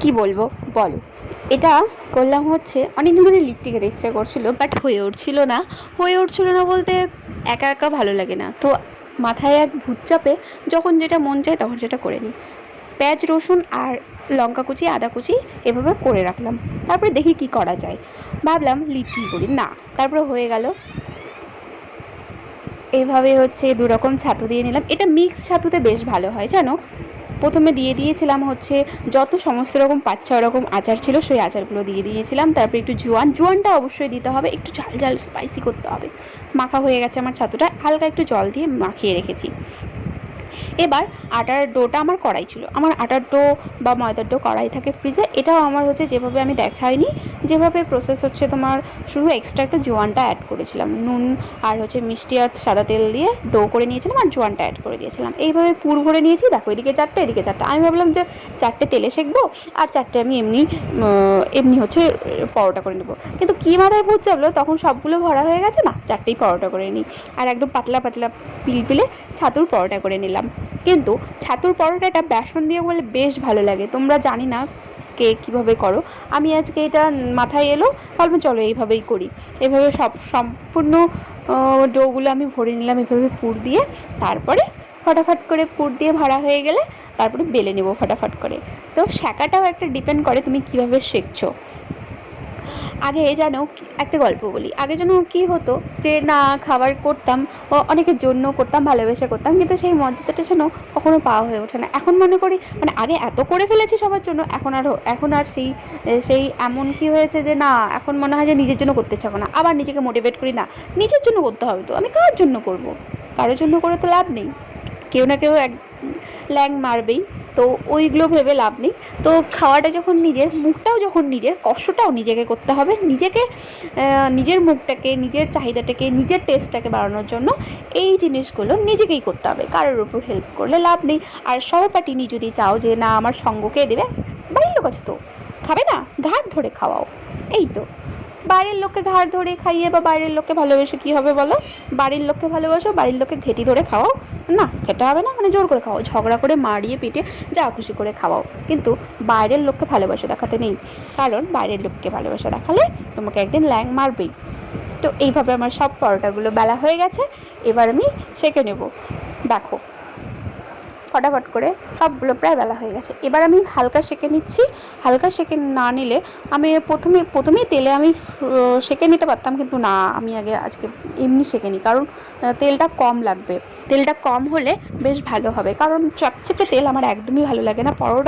কি বলব? বলো। এটা করলাম হচ্ছে অনেক দিন ধরে লিট্টি খেতে ইচ্ছা করছিল বাট হয়ে উঠছিল না। হয়ে উঠছিল না বলতে একা একা ভালো লাগে না। তো মাথায় এক ভূত চাপে যখন যেটা মন চায় তখন সেটা করে নিই। পেঁয়াজ, রসুন আর লঙ্কা কুচি, আদা কুচি এভাবে করে রাখলাম। তারপরে দেখি কি করা যায়। ভাবলাম লিট্টি করি। না, তারপরে হয়ে গেল। এভাবে হচ্ছে দু রকম ছাতু দিয়ে নিলাম। এটা মিক্স ছাতুতে বেশ ভালো হয়, জানো? প্রথমে দিয়ে দিয়েছিলাম হচ্ছে যত সমস্ত রকম পাঁচ ছয় রকম আচার ছিল সেই আচারগুলো দিয়ে দিয়েছিলাম। তারপর একটু জোয়ান, জোয়ানটা অবশ্যই দিতে হবে, একটু ঝাল ঝাল স্পাইসি করতে হবে। মাখা হয়ে গেছে আমার ছাতুটা, হালকা একটু জল দিয়ে মাখিয়ে রেখেছি। এবার আটার ডোটা আমার কড়াই ছিল। আমার আটার ডো বা ময়দার ডো কড়াই থাকে ফ্রিজে। এটাও আমার হচ্ছে যেভাবে আমি দেখাইনি, যেভাবে প্রসেস হচ্ছে তোমার শুধু এক্সট্রা একটা জোয়ানটা অ্যাড করেছিলাম। নুন আর হচ্ছে মিষ্টি আর সাদা তেল দিয়ে ডো করে নিয়েছিলাম আর জোয়ানটা অ্যাড করে দিয়েছিলাম। এইভাবে পুর ভরে নিয়েছি। দেখো এদিকে চারটে এদিকে চারটে। আমি ভাবলাম যে চারটে তেলে সেঁকবো আর চারটে আমি এমনি এমনি হচ্ছে পরোটা করে নেব। কিন্তু কী মাথায় ভূত চাপলো? তখন সবগুলো ভরা হয়ে গেছে, না, চারটেই পরোটা করে নিই। আর একদম পাতলা পাতলা পিলপিলে ছাতুর পরোটা করে নিলাম। কিন্তু ছাতুর পরোটাটা বেসন দিয়ে বলে বেশ ভালো লাগে। তোমরা জানি না কে কীভাবে করো। আমি আজকে এটা মাথায় এলো ভাবলাম চলো এইভাবেই করি। এভাবে সব সম্পূর্ণ ডোগুলো আমি ভরে নিলাম এভাবে পুর দিয়ে। তারপরে ফটাফট করে পুর দিয়ে ভরা হয়ে গেলে তারপরে বেলে নেব ফটাফট করে। তো শাঁকাটাও একটা ডিপেন্ড করে তুমি কীভাবে শেখছো আগে যেন একটা গল্প বলি। আগে যেন কি হতো যে, না, খাবার করতাম অনেকের জন্য করতাম, ভালোবেসে করতাম, কিন্তু সেই মর্যাদাটা যেন কখনো পাওয়া হয়ে ওঠে না। এখন মনে করি মানে আগে এত করে ফেলেছি সবার জন্য, এখন আর এখন আর সেই সেই এমন কি হয়েছে যে, না, এখন মনে হয় যে নিজের জন্য করতে চাবো না। আবার নিজেকে মোটিভেট করি, না, নিজের জন্য করতে হবে তো, আমি কার জন্য করব? কারোর জন্য করে তো লাভ নেই। কেউ না কেউ এক ল্যাং মারবেই। তো ওইগুলো ভেবে লাভ নেই। তো খাওয়াটা যখন নিজের, মুখটাও যখন নিজের, কষ্টটাও নিজেকে করতে হবে। নিজেকে নিজের মুখটাকে, নিজের চাহিদাটাকে, নিজের টেস্টটাকে বাড়ানোর জন্য এই জিনিসগুলো নিজেকেই করতে হবে। কারোর উপর হেল্প করলে লাভ নেই। আর সহপাঠিনী যদি চাও যে, না, আমার সঙ্গকে দেবে? বাড়ির লোক আছে তো। খাবে না? ঘাট ধরে খাওয়াও। এই তো। বাইরের লোককে ঘাড় ধরে খাইয়ে বা বাইরের লোককে ভালোবেসে কী হবে বলো? বাড়ির লোককে ভালোবাসো, বাড়ির লোককে ঘেটি ধরে খাওয়াও। না, খেতে হবে না মানে জোর করে খাওয়াও, ঝগড়া করে মারিয়ে পিটে যা খুশি করে খাওয়াও। কিন্তু বাইরের লোককে ভালোবাসা দেখাতে নেই। কারণ বাইরের লোককে ভালোবাসা দেখালে তোমাকে একদিন ল্যাং মারবেই তো এইভাবে আমার সব পরোটাগুলো বেলা হয়ে গেছে, এবার আমি সেঁকে নেব। দেখো ফটাফট করে সবগুলো প্রায় বেলা হয়ে গেছে। এবার আমি হালকা সেঁকে নিচ্ছি। হালকা সেঁকে না নিলে আমি প্রথমে প্রথমেই তেলে আমি সেঁকে নিতে পারতাম কিন্তু না, আমি আগে, আজকে এমনি সেঁকে নিই কারণ তেলটা কম লাগবে। তেলটা কম হলে বেশ ভালো হবে। কারণ চপচেপে তেল আমার একদমই ভালো লাগে না। পরোটা